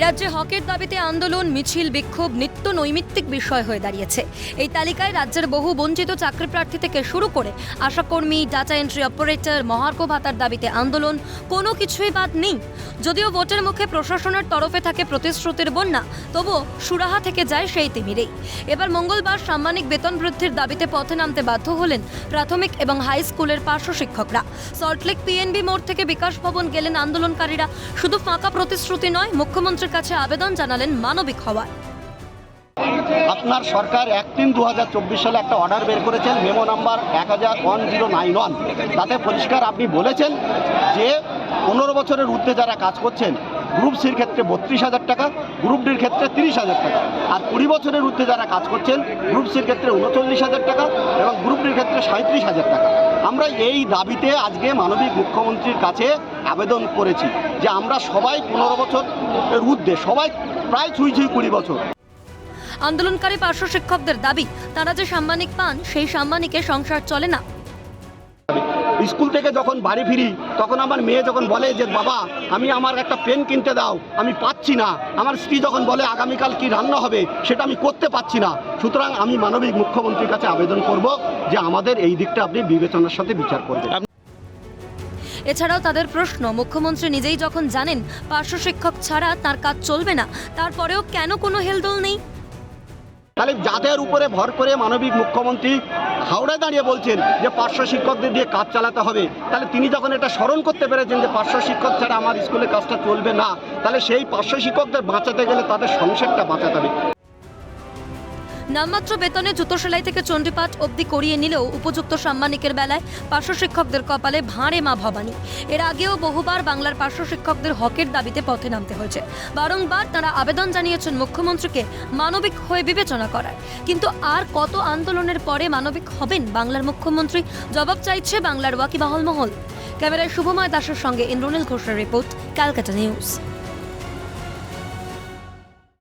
রাজ্যে হকের দাবিতে আন্দোলন, মিছিল, বিক্ষোভ, নিত্য নৈমিত্তিক বিষয় হয়ে দাঁড়িয়েছে। এই তালিকায় রাজ্যের বহু বঞ্চিত চাকরি প্রার্থী থেকে শুরু করে আশাকর্মী, ডাটা এন্ট্রি অপারেটর, মহার্ঘ ভাতার দাবিতে আন্দোলন, কোনো কিছুই বাদ নেই। যদিও ভোটের মুখে প্রশাসনের তরফে থাকে প্রতিশ্রুতির বন্যা, তবুও সুরাহা থেকে যায় সেই তিমিরেই। এবার মঙ্গলবার সাম্মানিক বেতন বৃদ্ধির দাবিতে পথে নামতে বাধ্য হলেন প্রাথমিক এবং হাই স্কুলের পার্শ্ব শিক্ষকরা। সল্টলেক পিএনবি মোড় থেকে বিকাশ ভবন গেলেন আন্দোলনকারীরা। শুধু ফাঁকা প্রতিশ্রুতি নয় মুখ্যমন্ত্রীর কাছে আবেদন জানালেন মানবিক হওয়ার আপনার সরকার এক তিন দু সালে একটা অর্ডার বের করেছেন মেমো নাম্বার এক হাজার ওয়ান জিরো নাইন ওয়ান তাতে পরিষ্কার আপনি বলেছেন যে পনেরো বছরের ঊর্ধ্বে যারা কাজ করছেন গ্রুপ সির ক্ষেত্রে বত্রিশ হাজার টাকা গ্রুপ ডির ক্ষেত্রে তিরিশ হাজার টাকা আর কুড়ি বছরের ঊর্ধ্বে যারা কাজ করছেন গ্রুপ সির ক্ষেত্রে উনচল্লিশ হাজার টাকা এবং গ্রুপ ডির ক্ষেত্রে সাঁত্রিশ হাজার টাকা আমরা এই দাবিতে আজকে মানবিক মুখ্যমন্ত্রীর কাছে আবেদন করেছি যে আমরা সবাই পনেরো বছর এর ঊর্ধ্বে সবাই প্রায় ছুঁই ছুঁই কুড়ি বছর। আন্দোলনকারী পার্শ্ব শিক্ষকদের দাবি তারা যে সাম্মানিক পান সেই সাম্মানিকে সংসার চলে না। স্কুল থেকে যখন বাড়ি ফিরি তখন আমার মেয়ে যখন বলে যে বাবা আমি আমার একটা পেন কিনতে দাও আমি পাচ্ছি না। আমার স্ত্রী যখন বলে আগামীকাল কি রান্না হবে? সেটা আমি করতে পাচ্ছি না। সুতরাং আমি মানবিক মুখ্যমন্ত্রীর কাছে আবেদন করব যে আমাদের এই দিকটা আপনি বিবেচনার সাথে বিচার করবেন। এছাড়াও তাদের প্রশ্ন, মুখ্যমন্ত্রী নিজেই যখন জানেন পার্শ্ব শিক্ষক ছাড়া তার কাজ চলবে না, তারপরেও কেন কোনো হেলদোল নেই? তাহলে যাদের উপরে ভর করে মানবিক মুখ্যমন্ত্রী হাওড়ায় দাঁড়িয়ে বলছেন যে পার্শ্ব শিক্ষকদের দিয়ে কাজ চালাতে হবে। তাহলে তিনি যখন এটা স্মরণ করতে পেরেছেন যে পার্শ্ব শিক্ষক ছাড়া আমার স্কুলে কাজটা চলবে না, তাহলে সেই পার্শ্ব শিক্ষকদের বাঁচাতে গেলে তাদের সংসারটা বাঁচাতে হবে। নামমাত্র বেতনে জুতো সেলাই থেকে চণ্ডীপাঠ অবধি করিয়ে নিলেও উপযুক্ত সাম্মানিকের বেলায় পার্শ্ব শিক্ষকদের কপালে ভাঁড়ে মা ভবানী। এর আগেও বহুবার বাংলার পার্শ্ব শিক্ষকদের হকের দাবিতে পথে নামতে হয়েছে। বারংবার তারা আবেদন জানিয়েছেন মুখ্যমন্ত্রীকে মানবিক হয়ে বিবেচনা করার। কিন্তু আর কত আন্দোলনের পরে মানবিক হবেন বাংলার মুখ্যমন্ত্রী? জবাব চাইছে বাংলার ওয়াকিবাহল মহল। ক্যামেরায় শুভময় দাসের সঙ্গে ইন্দ্রনীল ঘোষের রিপোর্ট, ক্যালকাটা নিউজ।